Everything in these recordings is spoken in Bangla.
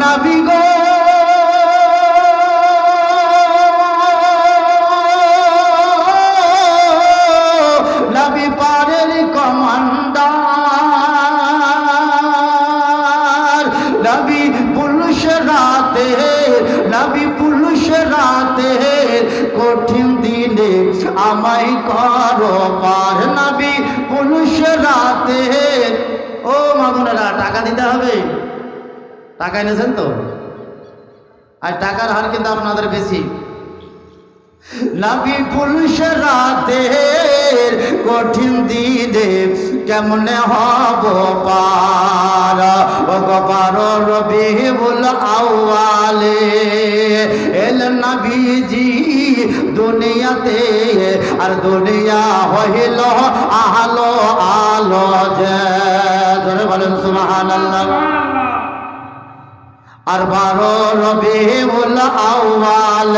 নাবি গো। নাবি পারের কমান্ডার। নাবি পুলুষ রাতে নাবি পুলুষ রাতে কঠিন দিনে আমায় করো পার। নাবি পুলুষ রাতে ও মামুনেরা টাকা দিতে হবে। টাকা এনেছেন তো? আর টাকার হার কিন্তু আপনাদের বেশি। নাবি পুলিশ রাতের কঠিন দিনে কেমনে হব পার? রবি বল আওয়ালে এল নবীজি দুনিয়াতে, আর দুনিয়া হইল আলো আলো আর বারো রবি উল আউয়াল।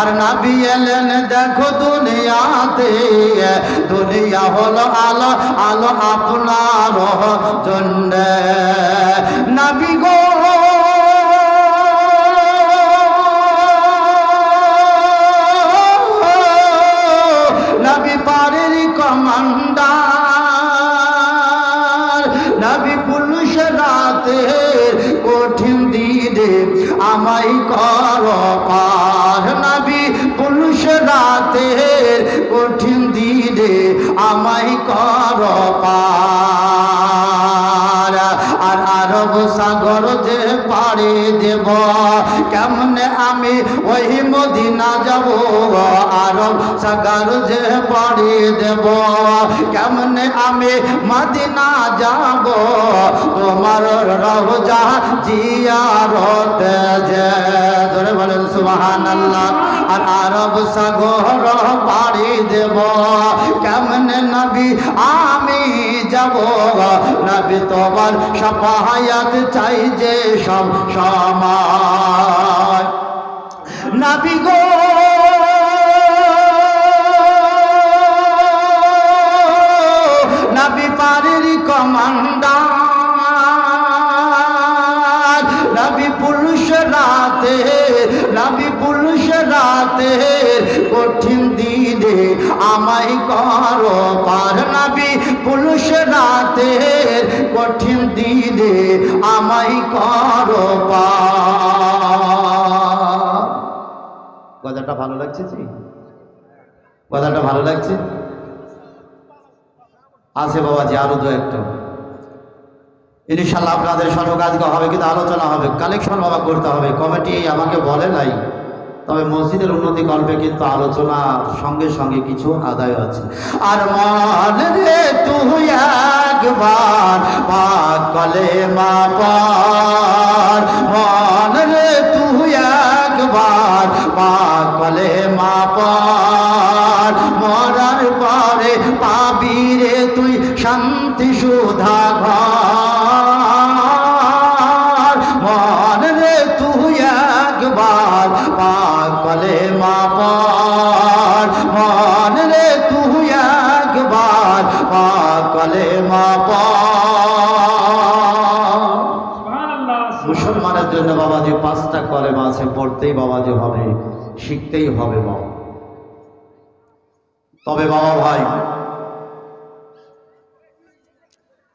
আর নাবি এলেন, দেখো দুনিয়াতে, দুনিয়া হলো আলো আলো আপনার জন্য। নাবি গো, নাবি পারের কমান্ডার, নাবি পুলিশ দিনে আমাই কর পার নাবি পুলুষ রাতের কঠিন দিনে আমাই কর পার। আর আরব সাগর যে পাড়ে দেব, কেমনে আমি ওই মদিনা যাব? আরব সাগর যে পাড়ে দেব। কেমনে আমি মদিনা যাব? তোমার রওজা জিয়ারত যে। ধরে বলেন, সুবহানাল্লাহ। আর আরব সাগর পাড়ি দেব। কেমনে নবী আমি যাব? নবী তোমার সপায়াত চাই যে সব সময়। নবী গো কমান্ডার। নবী পুরুষ রাতে নবী পুরুষ রাতে, কঠিন দিনে আমায় করো পার নবী পুরুষ রাতে, কঠিন দিনে আমায় করো পার। কথাটা ভালো লাগছে জি? কথাটা ভালো লাগছে? আছে বাবাজি আরও দু একটা ইনশাল্লাহ আপনাদের সঙ্গে আজকে হবে, কিন্তু আলোচনা হবে কালেকশন বাবা করতে হবে। কমিটি আমাকে বলে নাই, তবে মসজিদের উন্নতি করবে, কিন্তু আলোচনার সঙ্গে সঙ্গে কিছু আদায় আছে আর মান তুই একবার কলে মা পার মান তুই একবার কলে মা পার শান্তি সুধা ঘর। মন রে তুই একবার পাকলে মা পার মন রে তুই একবার পাকলে মা পার মুসলমানের জন্য বাবাজি পাঁচটা কলেমা আছে, পড়তেই বাবাজি হবে, শিখতেই হবে বাবা। তবে বাবা ভাই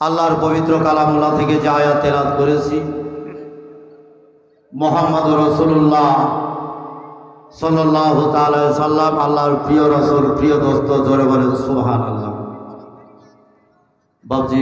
আল্লাহর পবিত্র কালামুল্লাহ থেকে যে তেলাত করেছি, মোহাম্মদ রসুল্লাহ সাল্লাহ সাল্লাম, আল্লাহর প্রিয় রসুল, প্রিয় দোস্ত, জোরে বলেন সুহান আল্লাহ বাবজি